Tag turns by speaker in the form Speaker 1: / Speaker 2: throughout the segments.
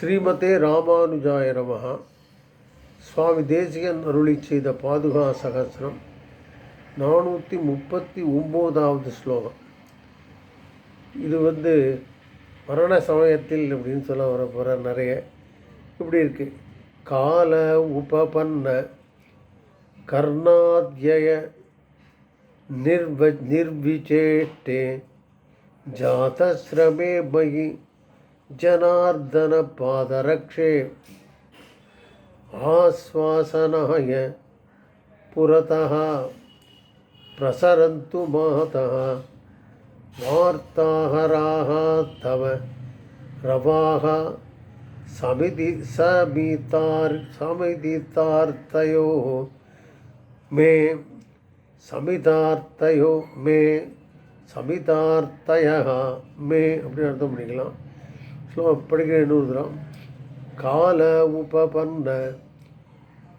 Speaker 1: ஸ்ரீமதே ராமானுஜாய நமகா சுவாமி தேசிகன் அருளி செய்த பாதுகா சகசிரம் நானூற்றி முப்பத்தி ஒம்போதாவது ஸ்லோகம். இது வந்து மரண சமயத்தில் அப்படின்னு சொல்ல வர போகிற நிறைய இப்படி இருக்குது கால உபபன்ன கர்ணாத்யய நிர்வ நிர்விச்சேட்டே ஜாதஸ்ரமே மகி जनार्दनपादरक्षे आश्वासनाय पुरतः प्रसरन्तु महतः वार्ताहराः तव रवाः समिति समितार् समितितार्तयोः मे समितार्तयो मे சமிதார்த்தய மே அப்படின்னு அர்த்தம் பண்ணிக்கலாம் ஸ்லோ படிக்கிற இன்னொரு தரம் கால உபபன்ன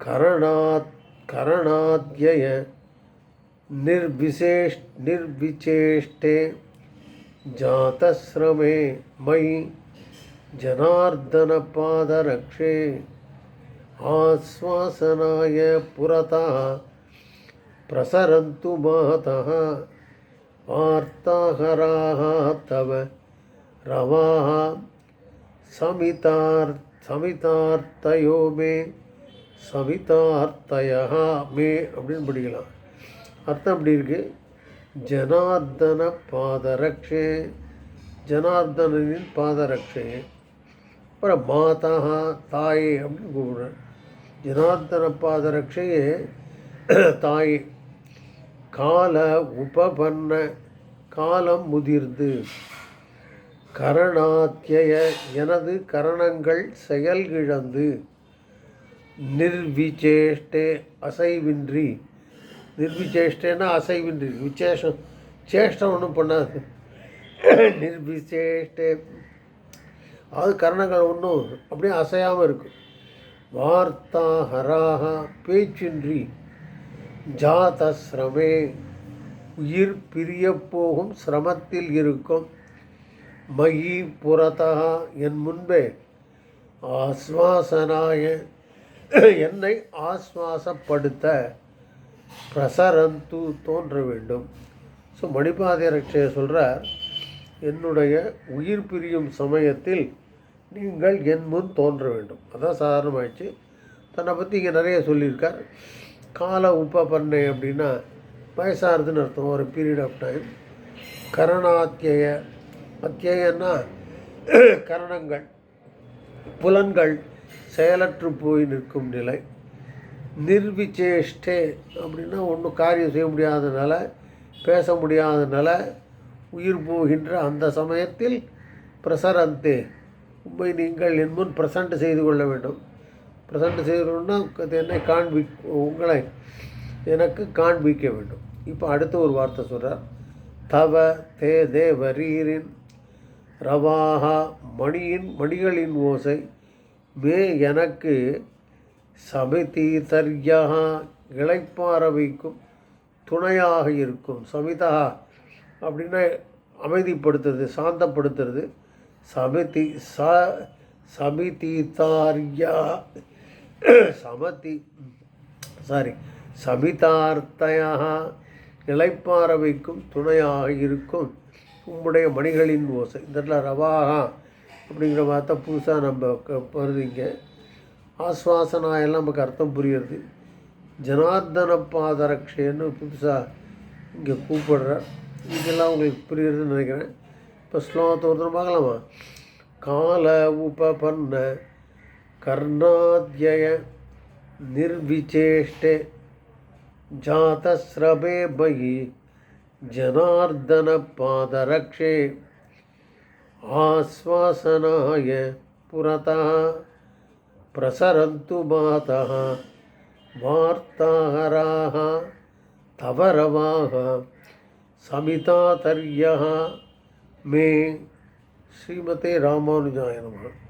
Speaker 1: கரணாத் கரணாத்யய நிர்விசேஷ் நிர்விச்சேஷ்டே ஜாதஸ்ரமே மயி ஜனார்தனபாதரக்ஷே ஆஸ்வாசனாய புரதா பிரசரந்து महतः वार्ताहराः तव रवाः समितार् சமிதார்த்தயோ மே சமிதார்த்தயா மே அப்படின்னு படிக்கலாம் அர்த்தம் அப்படி இருக்கு ஜனார்தன பாதரக்ஷே ஜனார்தனின் பாதரக்ஷே அப்புறம் மாதா தாயே அப்படின்னு கூப்பிடுறேன் ஜனார்தன பாதரக்ஷையே தாயே கால உபபன்ன காலம் முதிர்ந்து கரணாத்திய எனது கரணங்கள் செயல்கிழந்து நிர்விசேஷ்டே அசைவின்றி. நிர்விச்சேஷ்டேன்னா அசைவின்றி. விசேஷம். சேஷ்டம் ஒன்றும் பண்ணாது. நிர்விசேஷ்டே. அது கரணங்கள் ஒன்றும் அப்படியே அசையாமல் இருக்கும் வார்த்தா ஹராக பேச்சின்றி ஜாத சிரமே உயிர் பிரியப்போகும் சிரமத்தில் இருக்கும். மயி புறத்தா என் முன்பே. ஆஸ்வாசனாய என்னை ஆஸ்வாசப்படுத்த பிரசரந்து தோன்ற வேண்டும் ஸோ மணிபாத சொல்கிறார் என்னுடைய உயிர் பிரியும் சமயத்தில் நீங்கள் என் முன் தோன்ற வேண்டும் அதான் சாதாரணமாயிடுச்சு. தன்னை பற்றி இங்கே நிறைய சொல்லியிருக்கார். கால பண்ணை அப்படின்னா வயசாகிறதுன்னு அர்த்தம். ஒரு பீரியட் ஆஃப் டைம் கரணாத்திய அத்தியாயம்னா கரணங்கள் புலன்கள் செயலற்று போய் நிற்கும் நிலை. நிர்விச்சேஷ்டே அப்படின்னா ஒன்றும் காரியம் செய்ய முடியாதனால பேச முடியாதனால உயிர் போகின்ற அந்த சமயத்தில் பிரசரந்தே. உண்மை நீங்கள் என் முன் ப்ரெசண்ட் செய்து கொள்ள வேண்டும். பிரசண்ட் செய்யணும்னா என்னை காண்பி உங்களை எனக்கு காண்பிக்க வேண்டும். இப்போ அடுத்த ஒரு வார்த்தை சொல்கிறார் தவ தே தேவரீரின் ரவாகா மணியின் மணிகளின் ஓசை. மே எனக்கு சமிதி தர்யா இளைப்பார வைக்கும் துணையாக இருக்கும். சமிதா அப்படின்னா அமைதிப்படுத்துறது சாந்தப்படுத்துறது. சமிதி ச சமிதி தார்யா சமதி சாரி சமிதார்த்தையாக இளைப்பார வைக்கும் துணையாக இருக்கும். உம்முடைய மணிகளின் ஓசை இந்த இடத்துல ரவாகா அப்படிங்கிற வார்த்தை புதுசாக நம்ம வருது இங்கே ஆஸ்வாசனா எல்லாம் நமக்கு அர்த்தம் புரியுறது ஜனார்தன பாதரக்ஷேன்னு புதுசாக இங்கே கூப்பிடுறார் இதெல்லாம் உங்களுக்கு புரியுறதுன்னு நினைக்கிறேன் இப்போ ஸ்லோகத்தை ஒருத்தர் பார்க்கலாமா கால உபபன்ன கர்ணாத்யய निर्विचेष्टे जातस्रवे मयि जनार्दनपादरक्षे आश्वासनाय पुरतः प्रसरन्तु मातः। वार्ताहराः तव रवाः। समितातर्यः। मे श्रीमते रामानुजाय नमः।